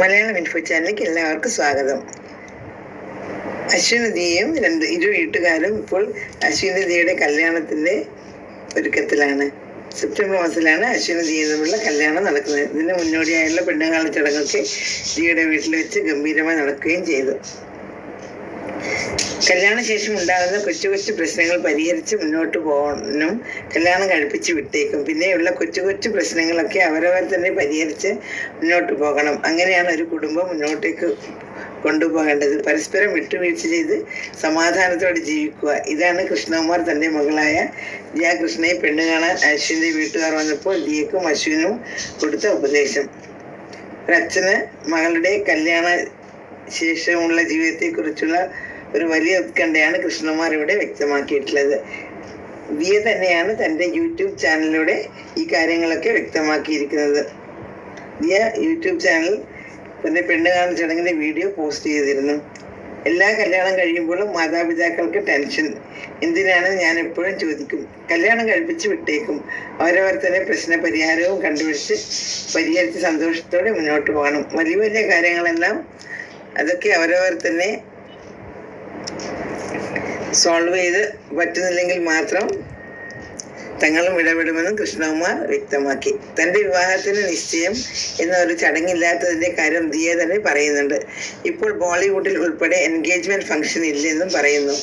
Malayalam info ചാനലിലേക്ക് എല്ലാവർക്കും സ്വാഗതം. അശ്വനദിയും രണ്ട് ഇരു വീട്ടുകാരും ഇപ്പോൾ അശ്വനദിയുടെ കല്യാണത്തിന്റെ ഒരുക്കത്തിലാണ്. സെപ്റ്റംബർ മാസത്തിലാണ് അശ്വനദിയും തമ്മിലുള്ള കല്യാണം നടക്കുന്നത്. ഇതിന് മുന്നോടിയായുള്ള പെണ്ണുകാല ചടങ്ങൊക്കെ ദിയുടെ വീട്ടിൽ വെച്ച് ഗംഭീരമായി നടക്കുകയും ചെയ്തു. കല്യാണശേഷം ഉണ്ടാകുന്ന കൊച്ചു കൊച്ചു പ്രശ്നങ്ങൾ പരിഹരിച്ച് മുന്നോട്ട് പോകാനും കല്യാണം കഴിപ്പിച്ച് വിട്ടേക്കും. പിന്നെയുള്ള കൊച്ചു കൊച്ചു പ്രശ്നങ്ങളൊക്കെ അവരവർ തന്നെ പരിഹരിച്ച് മുന്നോട്ട് പോകണം. അങ്ങനെയാണ് ഒരു കുടുംബം മുന്നോട്ടേക്ക് കൊണ്ടുപോകേണ്ടത്. പരസ്പരം വിട്ടുവീഴ്ച ചെയ്ത് സമാധാനത്തോടെ ജീവിക്കുക. ഇതാണ് കൃഷ്ണകുമാർ തന്റെ മകളായ ദിയ കൃഷ്ണയെ പെണ്ണു കാണാൻ അശ്വിന്റെ വീട്ടുകാർ വന്നപ്പോൾ ദിയക്കും അശ്വിനും കൊടുത്ത ഉപദേശം. ഒരച്ഛന് മകളുടെ കല്യാണ ശേഷമുള്ള ജീവിതത്തെക്കുറിച്ചുള്ള ഒരു വലിയ ഉത്കണ്ഠയാണ് കൃഷ്ണകുമാർ ഇവിടെ വ്യക്തമാക്കിയിട്ടുള്ളത്. ദിയ തന്നെയാണ് തന്റെ യൂട്യൂബ് ചാനലിലൂടെ ഈ കാര്യങ്ങളൊക്കെ വ്യക്തമാക്കിയിരിക്കുന്നത്. ദിയ യൂട്യൂബ് ചാനൽ തന്റെ പെണ്ണ് കാണൽ വീഡിയോ പോസ്റ്റ് ചെയ്തിരുന്നു. എല്ലാ കല്യാണം കഴിയുമ്പോഴും മാതാപിതാക്കൾക്ക് ടെൻഷൻ. എന്തിനാണ് ഞാൻ എപ്പോഴും ചോദിക്കും. കല്യാണം കഴിപ്പിച്ച് വിട്ടേക്കും. അവരവർ തന്നെ പ്രശ്ന പരിഹാരവും കണ്ടുപിടിച്ച് പരിഹരിച്ച് സന്തോഷത്തോടെ മുന്നോട്ട് പോകണം. വലിയ വലിയ കാര്യങ്ങളെല്ലാം അതൊക്കെ അവരവർ തന്നെ സോൾവ് ചെയ്ത് പറ്റുന്നില്ലെങ്കിൽ മാത്രം തങ്ങളും ഇടപെടുമെന്നും കൃഷ്ണകുമാർ വ്യക്തമാക്കി. തന്റെ വിവാഹത്തിന് നിശ്ചയം എന്ന ഒരു ചടങ്ങില്ലാത്തതിന്റെ കാര്യം ദിയ തന്നെ പറയുന്നുണ്ട്. ഇപ്പോൾ ബോളിവുഡിൽ ഉൾപ്പെടെ എൻഗേജ്മെന്റ് ഫംഗ്ഷൻ ഇല്ലെന്നും പറയുന്നു.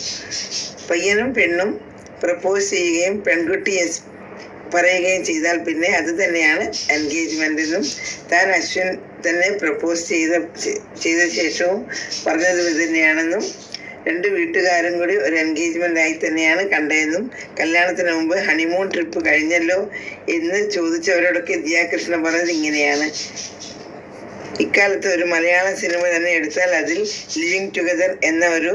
പയ്യനും പെണ്ണും പ്രപ്പോസ് ചെയ്യുകയും പെൺകുട്ടി പറയുകയും ചെയ്താൽ പിന്നെ അത് തന്നെയാണ് എൻഗേജ്മെന്റിനും താൻ അശ്വിൻ തന്നെ പ്രപ്പോസ് ചെയ്ത ചെയ്ത ശേഷവും പറഞ്ഞത് തന്നെയാണെന്നും രണ്ട് വീട്ടുകാരും കൂടി ഒരു എൻഗേജ്മെന്റ് ആയി തന്നെയാണ് കണ്ടതെന്നും കല്യാണത്തിന് മുമ്പ് ഹണിമൂൺ ട്രിപ്പ് കഴിഞ്ഞല്ലോ എന്ന് ചോദിച്ചവരോടൊക്കെ ദിയാകൃഷ്ണ പറഞ്ഞത് ഇങ്ങനെയാണ്. ഇക്കാലത്ത് ഒരു മലയാള സിനിമ തന്നെ എടുത്താൽ അതിൽ ലിവിങ് ടുഗദർ എന്ന ഒരു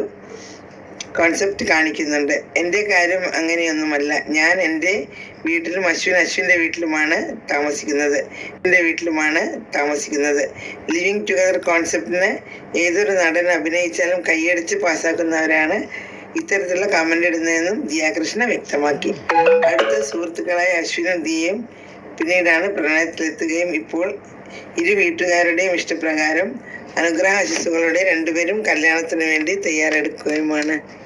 കോൺസെപ്റ്റ് കാണിക്കുന്നുണ്ട്. എന്റെ കാര്യം അങ്ങനെയൊന്നുമല്ല. ഞാൻ എന്റെ വീട്ടിലും അശ്വിൻ അശ്വിന്റെ വീട്ടിലുമാണ് താമസിക്കുന്നത്. എന്റെ വീട്ടിലുമാണ് താമസിക്കുന്നത്. ലിവിങ് ടുഗദർ കോൺസെപ്റ്റിന് ഏതൊരു നടൻ അഭിനയിച്ചാലും കൈയടിച്ച് പാസ്സാക്കുന്നവരാണ് ഇത്തരത്തിലുള്ള കമന്റ് ഇടുന്നതെന്നും ദിയാകൃഷ്ണ വ്യക്തമാക്കി. അടുത്ത സുഹൃത്തുക്കളായ അശ്വിനും ദിയയും പിന്നീടാണ് പ്രണയത്തിലെത്തുകയും ഇപ്പോൾ ഇരു വീട്ടുകാരുടെയും ഇഷ്ടപ്രകാരം അനുഗ്രഹ ആശിസുകളുടെ രണ്ടുപേരും കല്യാണത്തിന് വേണ്ടി തയ്യാറെടുക്കുകയുമാണ്.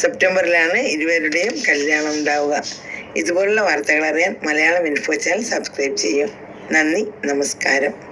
സെപ്റ്റംബറിലാണ് ഇരുവരുടെയും കല്യാണം ഉണ്ടാവുക. ഇതുപോലുള്ള വാർത്തകൾ അറിയാൻ മലയാളം ഇൻഫോ ചാനൽ സബ്സ്ക്രൈബ് ചെയ്യും. നന്ദി നമസ്കാരം.